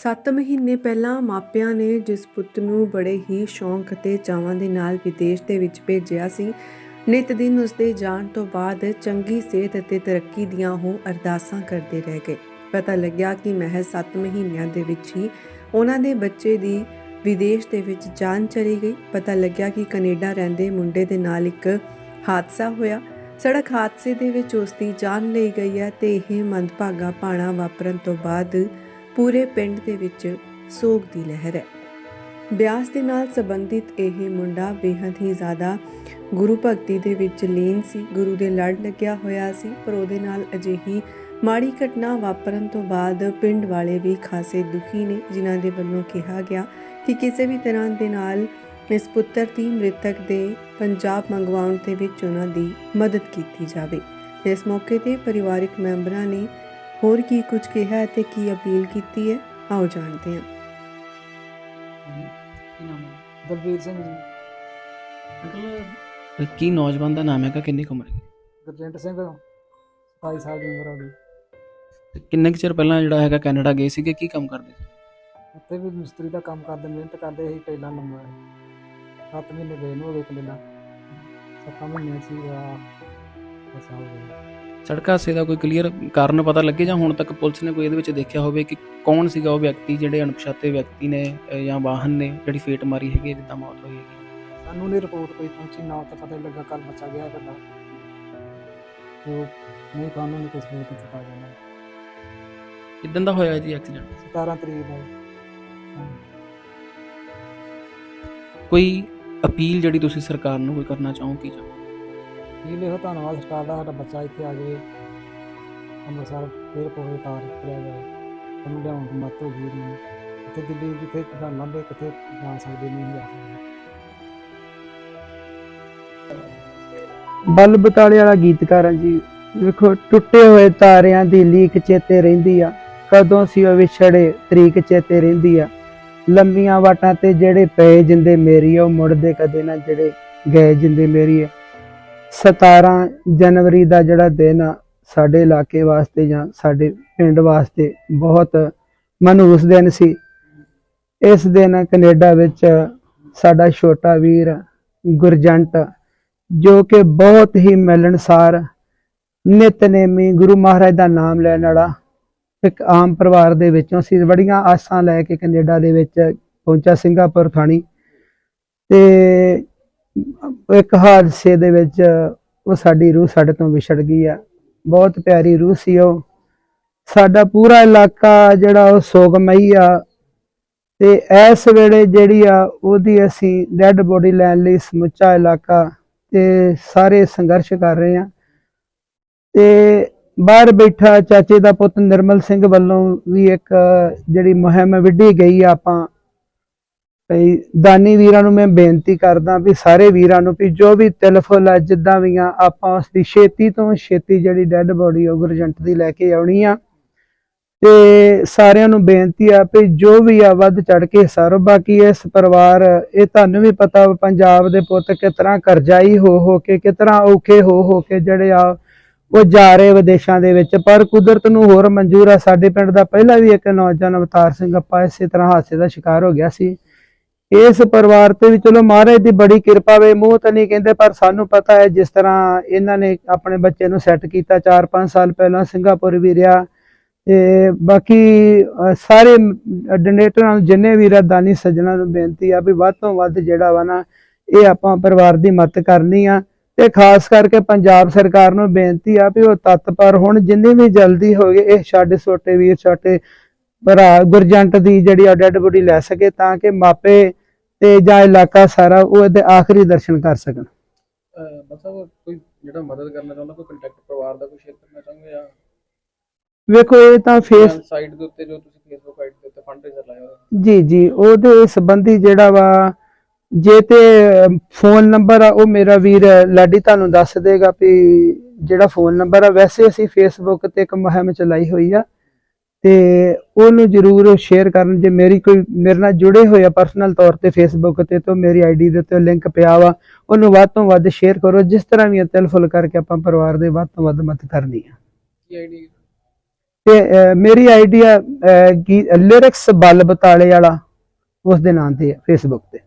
7 ਮਹੀਨੇ ਪਹਿਲਾਂ ਮਾਪਿਆਂ ਨੇ ਜਿਸ ਪੁੱਤ ਨੂੰ ਬੜੇ ਹੀ ਸ਼ੌਂਕ ਅਤੇ ਚਾਵਾਂ ਦੇ ਨਾਲ ਵਿਦੇਸ਼ ਦੇ ਵਿੱਚ ਭੇਜਿਆ ਸੀ, ਨਿਤ ਦਿਨ ਉਸਦੇ ਜਾਣ ਤੋਂ ਬਾਅਦ ਚੰਗੀ ਸਿਹਤ ਅਤੇ ਤਰੱਕੀ ਦੀਆਂ ਉਹ ਅਰਦਾਸਾਂ ਕਰਦੇ ਰਹਿ ਗਏ। ਪਤਾ ਲੱਗਿਆ ਕਿ ਮਹਿਜ਼ 7 ਮਹੀਨਿਆਂ ਦੇ ਵਿੱਚ ਹੀ ਉਹਨਾਂ ਦੇ ਬੱਚੇ ਦੀ ਵਿਦੇਸ਼ ਦੇ ਵਿੱਚ ਜਾਨ ਚਲੀ ਗਈ। ਪਤਾ ਲੱਗਿਆ ਕਿ ਕੈਨੇਡਾ ਰਹਿੰਦੇ ਮੁੰਡੇ ਦੇ ਨਾਲ ਇੱਕ ਹਾਦਸਾ ਹੋਇਆ। ਸੜਕ ਹਾਦਸੇ ਦੇ ਵਿੱਚ ਉਸ ਦੀ ਜਾਨ ਲਈ ਗਈ ਹੈ ਤੇ ਇਹ ਮੰਦਭਾਗਾ ਪਾਣਾ ਵਾਪਰਨ ਤੋਂ ਬਾਅਦ ਪੂਰੇ ਪਿੰਡ ਦੇ ਵਿੱਚ ਸੋਗ ਦੀ ਲਹਿਰ ਹੈ। ਬਿਆਸ ਦੇ ਨਾਲ ਸੰਬੰਧਿਤ ਇਹ ਮੁੰਡਾ ਬੇहद ਹੀ ਜ਼ਿਆਦਾ ਗੁਰੂ ਭਗਤੀ ਦੇ ਵਿੱਚ ਲੀਨ ਸੀ। ਗੁਰੂ ਦੇ ਲੜ ਲੱਗਿਆ ਹੋਇਆ ਸੀ, ਪਰ ਉਹਦੇ ਨਾਲ ਅਜਿਹੀ ਮਾੜੀ ਘਟਨਾ ਵਾਪਰਨ ਤੋਂ ਬਾਅਦ ਪਿੰਡ ਵਾਲੇ ਵੀ ਖਾਸੇ ਦੁਖੀ ਨੇ, ਜਿਨ੍ਹਾਂ ਦੇ ਵੱਲੋਂ ਕਿਹਾ ਗਿਆ ਕਿ ਕਿਸੇ ਵੀ ਤਰ੍ਹਾਂ ਦੇ ਨਾਲ ਇਸ ਪੁੱਤਰ ਦੀ ਮ੍ਰਿਤਕ ਦੇ ਪੰਜਾਬ ਮੰਗਵਾਉਣ ਦੇ ਵਿੱਚ ਉਹਨਾਂ ਦੀ ਮਦਦ ਕੀਤੀ ਜਾਵੇ। ਇਸ ਮੌਕੇ ਤੇ ਪਰਿਵਾਰਕ ਮੈਂਬਰਾਂ ਨੇ ਹੋਰ ਕੀ ਕੁਝ ਕਿਹਾ ਹੈ ਤੇ ਕੀ ਅਪੀਲ ਕੀਤੀ ਹੈ? ਆਓ ਜਾਣਦੇ ਹਾਂ। ਕੀ ਨਾਮ ਹੈ? ਦਲਬੀਰ ਸਿੰਘ ਜੀ। ਅੰਕਲ ਕੀ ਨੌਜਵਾਨ ਦਾ ਨਾਮ ਹੈਗਾ ਕਿੰਨੀ ਕੁ ਉਮਰ ਹੈ? ਗੁਰਜੰਟ ਸਿੰਘ 27 ਸਾਲ ਦੀ ਉਮਰ ਹੋ ਗਈ ਤੇ ਕਿੰਨੇ ਕੁ ਚਿਰ ਪਹਿਲਾਂ ਜਿਹੜਾ ਹੈਗਾ ਕੈਨੇਡਾ ਗਏ ਸੀਗੇ? ਕੀ ਕੰਮ ਕਰਦੇ ਸੀ? ਉੱਥੇ ਵੀ ਮਿਸਤਰੀ ਦਾ ਕੰਮ ਕਰਦੇ ਮਿਹਨਤ ਕਰਦੇ ਸੀ ਪਹਿਲਾਂ ਨੰਬਰ ਸੱਤ ਮਹੀਨੇ ਗਏ ਨੂੰ ਹੋ ਗਏ ਕੈਨੇਡਾ ਸੱਤਾਂ ਮਹੀਨੇ ਸੀ ਆ ਬਸ ਹੋ ਗਏ। ਸੜਕ ਹਾਦਸੇ ਦਾ ਕੋਈ ਕਲੀਅਰ ਕਾਰਨ ਪਤਾ ਲੱਗੇ ਜਾਂ ਹੁਣ ਤੱਕ ਪੁਲਿਸ ਨੇ ਕੋਈ ਇਹਦੇ ਵਿੱਚ ਦੇਖਿਆ ਹੋਵੇ ਕਿ ਕੌਣ ਸੀਗਾ ਉਹ ਵਿਅਕਤੀ ਜਿਹੜੇ ਅਣਪਛਾਤੇ ਵਿਅਕਤੀ ਨੇ ਜਾਂ ਵਾਹਨ ਨੇ ਜਿਹੜੀ ਫੇਟ ਮਾਰੀ ਹੈਗੀ ਹੈ, ਜਿੱਦਾਂ ਮੌਤ ਹੋਈ ਹੈਗੀ ਸਾਨੂੰ ਨਹੀਂ ਰਿਪੋਰਟ ਕੋਈ ਪਹੁੰਚੀ ਨਾ ਤਾਂ ਪਤਾ ਹੀ ਲੱਗਾ ਕੱਲ ਬੱਚਾ ਗਿਆ ਤੇ ਉਹ ਨਹੀਂ ਕਾਨੂੰਨ ਕੁਝ ਨਹੀਂ ਪਤਾ ਜਾਣਾ ਕਿਦਾਂ ਦਾ ਹੋਇਆ ਜੀ ਐਕਸੀਡੈਂਟ 17 ਤਰੀਕ ਦਾ। ਹਾਂ। ਕੋਈ ਅਪੀਲ ਜਿਹੜੀ ਤੁਸੀਂ ਸਰਕਾਰ ਨੂੰ ਕੋਈ ਕਰਨਾ ਚਾਹੋ ਕੀ ਚਾਹੋ? ਇਹ ਲਿਖੋ ਧੰਨਵਾਦ ਸਰਕਾਰ ਦਾ ਸਾਡਾ ਬੱਚਾ ਇੱਥੇ ਆ ਜਾਵੇ। ਅੰਮ੍ਰਿਤਸਰ ਫਿਰ ਪੋਹੇ ਤਾਰ ਕਰਿਆ ਜਾਵੇ। ਉਹਨੂੰ ਲਿਆਉਣ ਦੀ ਮੱਤ ਹੋ ਗਈ ਨਹੀਂ। ਇੱਥੇ ਦਿੱਲੀ ਜਿੱਥੇ ਕਿਦਾਂ ਲੰਬੇ ਕਿੱਥੇ ਜਾ ਸਕਦੇ ਨਹੀਂ ਜਾ ਸਕਦੇ। ਬਲ ਬਤਾਲੇ ਵਾਲਾ ਗੀਤਕਾਰ ਹਾਂ ਜੀ। ਵੇਖੋ ਟੁੱਟੇ ਹੋਏ ਤਾਰਿਆਂ ਦੀ ਲੀਕ ਚੇਤੇ ਰਹਿੰਦੀ ਆ। ਕਦੋਂ ਸੀ ਉਹ ਵਿਛੜੇ ਤਰੀਕ ਚੇਤੇ ਰਹਿੰਦੀ ਆ। ਲੰਮੀਆਂ ਵਾਟਾਂ ਤੇ ਜਿਹੜੇ ਪਏ ਜਿੰਦੇ ਮੇਰੀ ਆ, ਉਹ ਮੁੜਦੇ ਕਦੇ ਨਾ ਜਿਹੜੇ ਗਏ ਜਿੰਦੇ ਮੇਰੀ ਆ। 17 ਜਨਵਰੀ ਦਾ ਜਿਹੜਾ ਦਿਨ ਆ, ਸਾਡੇ ਇਲਾਕੇ ਵਾਸਤੇ ਜਾਂ ਸਾਡੇ ਪਿੰਡ ਵਾਸਤੇ ਬਹੁਤ ਮਨਹੂਸ ਦਿਨ ਸੀ। ਇਸ ਦਿਨ ਕੈਨੇਡਾ ਵਿੱਚ ਸਾਡਾ ਛੋਟਾ ਵੀਰ ਗੁਰਜੰਟ, ਜੋ ਕਿ ਬਹੁਤ ਹੀ ਮਿਲਣਸਾਰ, ਨਿਤਨੇਮੀ ਗੁਰੂ ਮਹਾਰਾਜ ਦਾ ਨਾਮ ਲੈਣ ਵਾਲਾ, ਇੱਕ ਆਮ ਪਰਿਵਾਰ ਦੇ ਵਿੱਚੋਂ ਸੀ। ਬੜੀਆਂ ਆਸਾਂ ਲੈ ਕੇ ਕੈਨੇਡਾ ਦੇ ਵਿੱਚ ਪਹੁੰਚਾ ਸਿੰਗਾਪੁਰ ਥਾਣੀ। ਤੇ ਇੱਕ ਹਾਦਸੇ ਦੇ ਵਿੱਚ ਉਹ ਸਾਡੀ ਰੂਹ ਸਾਡੇ ਤੋਂ ਵਿਛੜ ਗਈ ਆ। ਬਹੁਤ ਪਿਆਰੀ ਰੂਹ ਸੀ ਉਹ। ਸਾਡਾ ਪੂਰਾ ਇਲਾਕਾ ਜਿਹੜਾ ਉਹ ਸੋਗਮਈ ਆ ਤੇ ਇਸ ਵੇਲੇ ਜਿਹੜੀ ਆ ਉਹਦੀ ਅਸੀਂ ਡੈੱਡ ਬੋਡੀ ਲੈਣ ਲਈ ਸਮੁੱਚਾ ਇਲਾਕਾ ਤੇ ਸਾਰੇ ਸੰਘਰਸ਼ ਕਰ ਰਹੇ ਆ। ਤੇ ਬਾਹਰ ਬੈਠਾ ਚਾਚੇ ਦਾ ਪੁੱਤ ਨਿਰਮਲ ਸਿੰਘ ਵੱਲੋਂ ਵੀ ਇੱਕ ਜਿਹੜੀ ਮੁਹਿੰਮ ਵਿੱਢੀ ਗਈ ਆ ਆਪਾਂ। ਭਈ ਦਾਨੀ ਵੀਰਾਂ ਨੂੰ ਮੈਂ ਬੇਨਤੀ ਕਰਦਾ ਵੀ ਸਾਰੇ ਵੀਰਾਂ ਨੂੰ ਵੀ ਜੋ ਵੀ ਤਿਲਫੁਲ ਆ, ਜਿੱਦਾਂ ਵੀ ਆ, ਆਪਾਂ ਉਸ ਦੀ ਛੇਤੀ ਤੋਂ ਛੇਤੀ ਜਿਹੜੀ ਡੈੱਡ ਬੋਡੀ ਉਹ ਗੁਰਜੰਟ ਦੀ ਲੈ ਕੇ ਆਉਣੀ ਆ। ਤੇ ਸਾਰਿਆਂ ਨੂੰ ਬੇਨਤੀ ਆ ਵੀ ਜੋ ਵੀ ਆ, ਵੱਧ ਚੜ ਕੇ ਸਰ ਬਾਕੀ ਇਸ ਪਰਿਵਾਰ, ਇਹ ਤੁਹਾਨੂੰ ਵੀ ਪਤਾ ਪੰਜਾਬ ਦੇ ਪੁੱਤ ਕਿਸ ਤਰ੍ਹਾਂ ਕਰਜ਼ਾਈ ਹੋ ਹੋ ਕੇ, ਕਿਸ ਤਰ੍ਹਾਂ ਔਖੇ ਹੋ ਹੋ ਕੇ ਜਿਹੜੇ ਆ, ਉਹ ਜਾ ਰਹੇ ਵਿਦੇਸ਼ਾਂ ਦੇ ਵਿੱਚ। ਪਰ ਕੁਦਰਤ ਨੂੰ ਹੋਰ ਮਨਜ਼ੂਰ ਆ, ਸਾਡੇ ਪਿੰਡ ਦਾ ਪਹਿਲਾਂ ਵੀ ਇੱਕ ਨੌਜਵਾਨ ਅਵਤਾਰ ਸਿੰਘ ਅੱਪਾ ਇਸੇ ਤਰ੍ਹਾਂ ਹਾਦਸੇ ਦਾ ਸ਼ਿਕਾਰ ਹੋ ਗਿਆ ਸੀ। ਇਸ ਪਰਿਵਾਰ ਤੇ ਵੀ ਚਲੋ ਮਹਾਰਾਜ ਦੀ ਬੜੀ ਕਿਰਪਾ ਵੇ, ਮੂੰਹ ਤਾਂ ਨਹੀਂ ਕਹਿੰਦੇ, ਪਰ ਸਾਨੂੰ ਪਤਾ ਹੈ ਜਿਸ ਤਰ੍ਹਾਂ ਇਹਨਾਂ ਨੇ ਆਪਣੇ ਬੱਚੇ ਨੂੰ ਸੈੱਟ ਕੀਤਾ 4-5 ਸਾਲ ਪਹਿਲਾਂ, ਸਿੰਗਾਪੁਰ ਵੀ ਰਿਹਾ। ਤੇ ਬਾਕੀ ਸਾਰੇ ਡੋਨੇਟਰਾਂ ਨੂੰ ਜਿੰਨੇ ਵੀ ਦਾਨੀ ਸੱਜਣਾ ਨੂੰ ਬੇਨਤੀ ਆ ਵੀ ਵੱਧ ਤੋਂ ਵੱਧ ਜਿਹੜਾ ਵਾ ਨਾ, ਇਹ ਆਪਾਂ ਪਰਿਵਾਰ ਦੀ ਮਦਦ ਕਰਨੀ ਆ। ਤੇ ਖਾਸ ਕਰਕੇ ਪੰਜਾਬ ਸਰਕਾਰ ਨੂੰ ਬੇਨਤੀ ਆ ਵੀ ਉਹ ਤਤਪਰ ਹੁਣ, ਜਿੰਨੀ ਵੀ ਜਲਦੀ ਹੋਵੇ ਇਹ ਛੱਡ ਛੋਟੇ ਵੀਰ, ਛੋਟੇ ਭਰਾ, ਗੁਰਜੰਟ ਦੀ ਜਿਹੜੀ ਆ ਡੈਡ ਬੋਡੀ ਲੈ ਸਕੇ, ਤਾਂ ਕਿ ਮਾਪੇ ਤੇ ਜਾਂ ਇਲਾਕਾ ਸਾਰਾ ਉਹ ਇਹਦੇ ਆਖਰੀ ਦਰਸ਼ਨ ਕਰ ਸਕਣ। ਮਤਲਬ ਕੋਈ ਜਿਹੜਾ ਮਦਦ ਕਰਨਾ ਚਾਹੁੰਦਾ ਕੋਈ ਕੰਟੈਕਟ ਪਰਿਵਾਰ ਦਾ ਕੋਈ ਸ਼ੇਅਰ ਕਰਨਾ ਚਾਹੁੰਗੇ ਜਾਂ ਵੇਖੋ ਇਹ ਤਾਂ ਫੇਸ ਸਾਈਟ ਦੇ ਉੱਤੇ ਜੋ ਤੁਸੀਂ ਫੇਸਬੁੱਕ ਆਈਡੀ ਦੇ ਉੱਤੇ ਫੰਡਰੇਜ਼ਰ ਲਾਇਆ ਹੋਇਆ? ਜੀ ਜੀ ਉਹਦੇ ਸੰਬੰਧੀ ਜਿਹੜਾ ਵਾ ਜੇ ਤੇ ਫੋਨ ਨੰਬਰ ਆ ਉਹ ਮੇਰਾ ਵੀਰ ਲਾਡੀ ਤੁਹਾਨੂੰ ਦੱਸ ਦੇਗਾ ਵੀ ਜਿਹੜਾ ਫੋਨ ਨੰਬਰ ਆ ਵੈਸੇ ਅਸੀਂ ਫੇਸਬੁੱਕ ਤੇ ਇੱਕ ਮੁਹਿੰਮ ਚਲਾਈ ਹੋਈ ਆ। ਤੇ ਉਹਨੂੰ ਜਰੂਰ ਸ਼ੇਅਰ ਕਰਨ ਜੇ ਮੇਰੀ ਕੋਈ ਮੇਰੇ ਨਾਲ ਜੁੜੇ ਹੋਏ ਆ ਪਰਸਨਲ ਤੌਰ ਤੇ ਫੇਸਬੁੱਕ ਤੇ ਤਾਂ ਮੇਰੀ ਆਈਡੀ ਦੇ ਉੱਤੇ ਲਿੰਕ ਪਿਆ ਵਾ ਉਹਨੂੰ ਵੱਧ ਤੋਂ ਵੱਧ ਸ਼ੇਅਰ ਕਰੋ ਜਿਸ ਤਰ੍ਹਾਂ ਵੀ ਤਿਲਫੁਲ ਕਰਕੇ ਆਪਾਂ ਪਰਿਵਾਰ ਦੇ ਵੱਧ ਤੋਂ ਵੱਧ ਮਦਦ ਕਰਨੀ ਆ। ਕੀ ਆਈਡੀ ਤੇ ਮੇਰੀ ਆਈਡੀ ਆ ਲਿਰਿਕਸ ਬਲ ਬਤਾਲੇ ਵਾਲਾ ਉਸ ਦੇ ਨਾਂ ਤੇ ਫੇਸਬੁੱਕ ਤੇ।